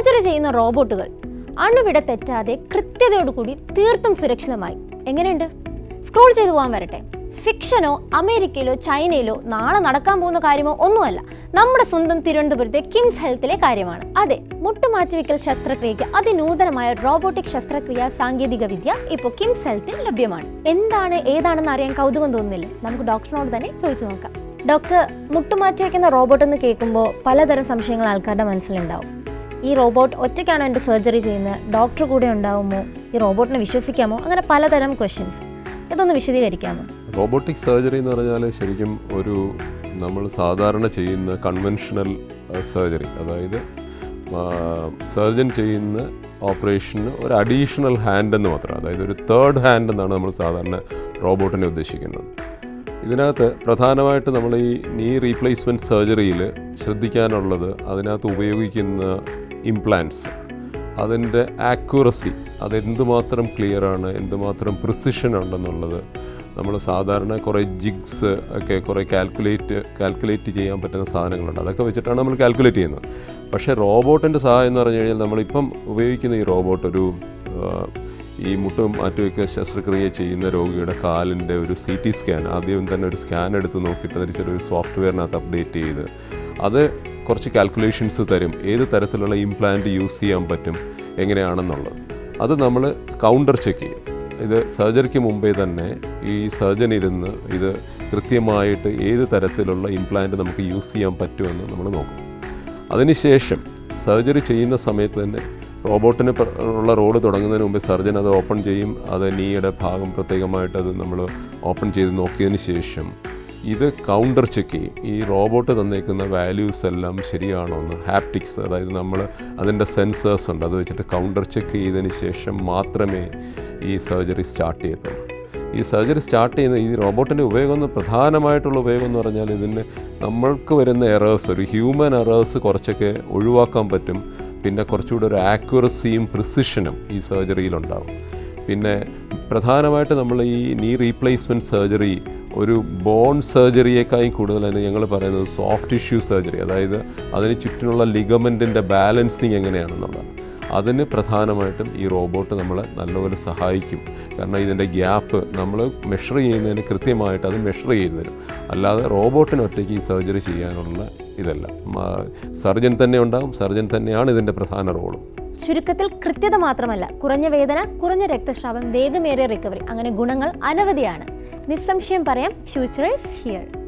Surgery ചെയ്യുന്ന റോബോട്ടുകൾ അണുവിട തെറ്റാതെ കൃത്യതയോടുകൂടി തീർത്തും സുരക്ഷിതമായി. എങ്ങനെയുണ്ട്? സ്ക്രോൾ ചെയ്തു പോകാൻ വരട്ടെ. ഫിക്ഷനോ അമേരിക്കയിലോ ചൈനയിലോ നാളെ നടക്കാൻ പോകുന്ന കാര്യമോ ഒന്നുമല്ല. നമ്മുടെ സ്വന്തം തിരുവനന്തപുരത്തെ കിംസ് ഹെൽത്തിലെ കാര്യമാണ്. അതെ മുട്ടുമാറ്റിവെക്കൽ ശസ്ത്രക്രിയയ്ക്ക് അതിനൂതനമായ റോബോട്ടിക് ശസ്ത്രക്രിയ സാങ്കേതിക വിദ്യ ഇപ്പോൾ കിംസ് ഹെൽത്തിൽ ലഭ്യമാണ്. എന്താണ് ഏതാണെന്ന് അറിയാൻ കൗതുകം തോന്നുന്നില്ല? നമുക്ക് ഡോക്ടറിനോട് തന്നെ ചോദിച്ചു നോക്കാം. ഡോക്ടർ മുട്ടുമാറ്റി വയ്ക്കുന്ന റോബോട്ട് എന്ന് കേൾക്കുമ്പോൾ പലതരം സംശയങ്ങൾ ആൾക്കാരുടെ മനസ്സിലുണ്ടാവും. ഈ റോബോട്ട് ഒറ്റയ്ക്കാണോ എന്റെ സർജറി ചെയ്യുന്നത്? ഡോക്ടർ കൂടെ ഉണ്ടാവുമോ? ഈ റോബോട്ടിനെ വിശ്വസിക്കാമോ? അങ്ങനെ പലതരം ക്വസ്റ്റ്യൻസ് ഇതൊന്ന് വിശദീകരിക്കാമോ? റോബോട്ടിക് സർജറി എന്ന് പറഞ്ഞാൽ ശരിക്കും ഒരു നമ്മൾ സാധാരണ ചെയ്യുന്ന കൺവെൻഷണൽ സർജറി അതായത് സർജൻ ചെയ്യുന്ന ഓപ്പറേഷന് ഒരു അഡീഷണൽ ഹാൻഡ് എന്ന് മാത്രം. അതായത് ഒരു തേർഡ് ഹാൻഡ് എന്നാണ് നമ്മൾ സാധാരണ റോബോട്ടിനെ ഉദ്ദേശിക്കുന്നത്. ഇതിനകത്ത് പ്രധാനമായിട്ട് നമ്മൾ ഈ നീ റീപ്ലേസ്മെന്റ് സർജറിയിൽ ശ്രദ്ധിക്കാനുള്ളത് അതിനകത്ത് ഉപയോഗിക്കുന്ന ഇംപ്ലാൻസ് അതിന്റെ ആക്യുറസി അതെന്തുമാത്രം ക്ലിയർ ആണ് എന്തുമാത്രം പ്രിസിഷൻ ഉണ്ടെന്നുള്ളത് നമ്മൾ സാധാരണ കുറേ ജിഗ്സ് ഒക്കെ കുറേ കാൽക്കുലേറ്റ് കാൽക്കുലേറ്റ് ചെയ്യാൻ പറ്റുന്ന സാധനങ്ങളുണ്ട്. അതൊക്കെ വെച്ചിട്ടാണ് നമ്മൾ കാൽക്കുലേറ്റ് ചെയ്യുന്നത്. പക്ഷേ റോബോട്ടിന്റെ സഹായം എന്ന് പറഞ്ഞു കഴിഞ്ഞാൽ നമ്മളിപ്പം ഉപയോഗിക്കുന്ന ഈ റോബോട്ട് ഒരു ഈ മുട്ട് മാറ്റുമൊക്കെ ശസ്ത്രക്രിയ ചെയ്യുന്ന രോഗിയുടെ കാലിന്റെ ഒരു സി ടി സ്കാൻ ആദ്യം തന്നെ ഒരു സ്കാൻ എടുത്ത് നോക്കിയിട്ട് അതിന് ചെറിയൊരു സോഫ്റ്റ്വെയറിനകത്ത് അപ്ഡേറ്റ് ചെയ്ത് അത് കുറച്ച് കാൽക്കുലേഷൻസ് തരും. ഏത് തരത്തിലുള്ള ഇംപ്ലാന്റ് യൂസ് ചെയ്യാൻ പറ്റും എങ്ങനെയാണെന്നുള്ളത്. അത് നമ്മൾ കൗണ്ടർ ചെക്ക് ചെയ്യും. ഇത് സർജറിക്ക് മുമ്പേ തന്നെ ഈ സർജൻ ഇരുന്ന് ഇത് കൃത്യമായിട്ട് ഏത് തരത്തിലുള്ള ഇംപ്ലാന്റ് നമുക്ക് യൂസ് ചെയ്യാൻ പറ്റുമെന്ന് നമ്മൾ നോക്കും. അതിനുശേഷം സർജറി ചെയ്യുന്ന സമയത്ത് തന്നെ റോബോട്ടിന് ഉള്ള റോഡ് തുടങ്ങുന്നതിന് മുമ്പ് സർജൻ അത് ഓപ്പൺ ചെയ്യും. അത് നീയുടെ ഭാഗം പ്രത്യേകമായിട്ട് അത് നമ്മൾ ഓപ്പൺ ചെയ്ത് നോക്കിയതിന് ശേഷം ഇത് കൗണ്ടർ ചെക്ക് ചെയ്യും. ഈ റോബോട്ട് തന്നേക്കുന്ന വാല്യൂസ് എല്ലാം ശരിയാണോ എന്ന് ഹാപ്റ്റിക്സ് അതായത് നമ്മൾ അതിന്റെ സെൻസേഴ്സ് ഉണ്ട്. അത് വെച്ചിട്ട് കൗണ്ടർ ചെക്ക് ചെയ്തതിന് ശേഷം മാത്രമേ ഈ സർജറി സ്റ്റാർട്ട് ചെയ്യത്തുള്ളൂ. ഈ സർജറി സ്റ്റാർട്ട് ചെയ്യുന്ന ഈ റോബോട്ടിന്റെ ഉപയോഗം എന്ന് പ്രധാനമായിട്ടുള്ള ഉപയോഗം എന്ന് പറഞ്ഞാൽ ഇതിന് നമ്മൾക്ക് വരുന്ന എറേഴ്സ് ഒരു ഹ്യൂമൻ എറേഴ്സ് കുറച്ചൊക്കെ ഒഴിവാക്കാൻ പറ്റും. പിന്നെ കുറച്ചുകൂടെ ഒരു ആക്യുറസിയും പ്രിസിഷനും ഈ സർജറിയിലുണ്ടാകും പിന്നെ പ്രധാനമായിട്ട് നമ്മൾ ഈ നീ റീപ്ലേസ്മെന്റ് സർജറി ഒരു ബോൺ സർജറിയേക്കാളും കൂടുതൽ ഞങ്ങൾ പറയുന്നത് സോഫ്റ്റ് ടിഷ്യൂ സർജറി അതായത് അതിന് ചുറ്റിനുള്ള ലിഗമെന്റിന്റെ ബാലൻസിങ് എങ്ങനെയാണെന്നുള്ളത്. അതിന് പ്രധാനമായിട്ടും ഈ റോബോട്ട് നമ്മളെ നല്ലപോലെ സഹായിക്കും. കാരണം ഇതിന്റെ ഗ്യാപ്പ് നമ്മൾ മെഷർ ചെയ്യുന്നതിന് കൃത്യമായിട്ട് അത് മെഷർ ചെയ്തു തരും. അല്ലാതെ റോബോട്ടിന് ഒറ്റയ്ക്ക് ഈ സർജറി ചെയ്യാനുള്ള ഇതല്ല. സർജൻ തന്നെ ഉണ്ടാകും സർജൻ തന്നെയാണ് ഇതിന്റെ പ്രധാന റോളും ചുരുക്കത്തിൽ കൃത്യത മാത്രമല്ല കുറഞ്ഞ വേദന കുറഞ്ഞ രക്തസ്രാവം വേഗമേറിയ റിക്കവറി അങ്ങനെ ഗുണങ്ങൾ അനവധിയാണ്. നിസ്സംശയം പറയാം ഫ്യൂച്ചർ ഇസ് ഹിയർ